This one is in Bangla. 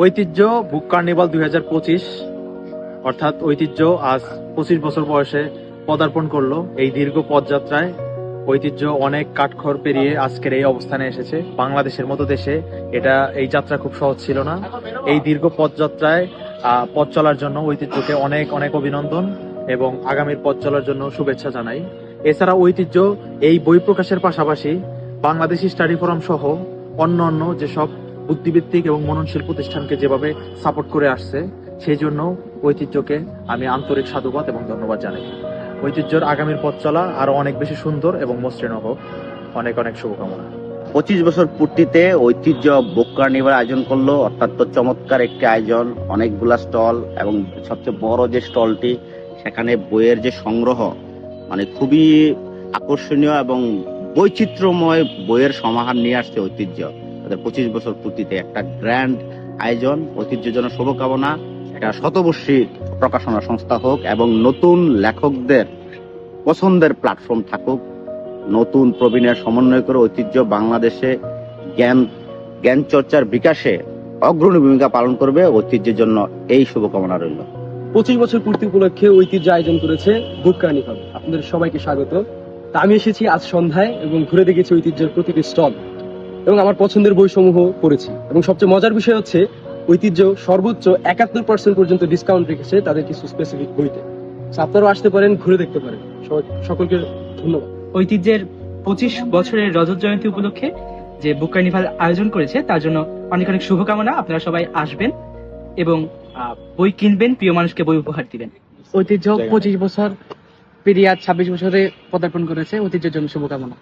ঐতিহ্য বুক কার্নিভাল দুই হাজার পঁচিশ, অর্থাৎ ঐতিহ্য আজ পঁচিশ বছর বয়সে পদার্পণ করল। এই দীর্ঘ পদযাত্রায় ঐতিহ্য অনেক কাঠখড় পেরিয়ে আজকের এই অবস্থানে এসেছে। বাংলাদেশের মতো দেশে এটা, এই যাত্রা খুব সহজ ছিল না। এই দীর্ঘ পদযাত্রায় পথ চলার জন্য ঐতিহ্যকে অনেক অনেক অভিনন্দন এবং আগামীর পথ চলার জন্য শুভেচ্ছা জানাই। এছাড়া ঐতিহ্য এই বই প্রকাশের পাশাপাশি বাংলাদেশি স্টাডি ফোরাম সহ অন্য অন্য যেসব বুদ্ধিভিত্তিক এবং মননশীল প্রতিষ্ঠানকে যেভাবে সাপোর্ট করে আসছে, সেই জন্য ঐতিহ্যকে আমি আন্তরিক সাধুবাদ এবং ধন্যবাদ জানাই। ঐতিহ্যর আগামীর পথ চলা আরও অনেক বেশি সুন্দর এবং মসৃণ হোক। অনেক অনেক শুভকামনা। পঁচিশ বছর পূর্তিতে ঐতিহ্য বুক কার্নিভাল আয়োজন করল অত্যন্ত চমৎকার একটি আয়োজন, অনেকগুলা স্টল এবং সবচেয়ে বড় যে স্টলটি, সেখানে বইয়ের যে সংগ্রহ মানে খুবই আকর্ষণীয় এবং বৈচিত্র্যময় বইয়ের সমাহার নিয়ে আসছে ঐতিহ্য। তাদের পঁচিশ বছর পূর্তিতে একটা গ্র্যান্ড আয়োজন ঐতিহ্যের জন্য শুভকামনা। এটা শতবর্ষী প্রকাশনা সংস্থা হোক এবং নতুন লেখকদের পছন্দের প্ল্যাটফর্ম থাকুক, নতুন প্রবীণের সমন্বয় করে ঐতিহ্য বাংলাদেশে জ্ঞান জ্ঞান চর্চার বিকাশে অগ্রণী ভূমিকা পালন করবে, ঐতিহ্যের জন্য এই শুভকামনা রইল। পঁচিশ বছর পূর্তি উপলক্ষে ঐতিহ্য আয়োজন করেছে বুক কার্নিভাল। আপনাদের সবাইকে স্বাগত। আমি এসেছি আজ সন্ধ্যায় এবং ঘুরে দেখেছি ঐতিহ্যের প্রতিটি স্টল। এবং আমার পছন্দের বইসমূহ পড়েছি। এবং সবচেয়ে মজার বিষয় হচ্ছে ঐতিহ্য সর্বোচ্চ একাত্তর পার্সেন্ট পর্যন্ত ডিসকাউন্ট রেখেছে তাদের কিছু স্পেসিফিক বইতে। আপনারাও আসতে পারেন ঘুরে দেখতে পারেন। সকলকে ধন্যবাদ। ঐতিহ্যের পঁচিশ বছরের রজত জয়ন্তী উপলক্ষে যে বুক কার্নিভাল আয়োজন করেছে তার জন্য অনেক অনেক শুভকামনা। আপনারা সবাই আসবেন এবং আহ, বই কিনবেন প্রিয় মানুষকে বই উপহার দিবেন। ঐতিহ্য পঁচিশ বছর পিরিয়াদ ছাব্বিশ বছরে পদার্পণ করেছে ঐতিহ্যের জন্য শুভকামনা।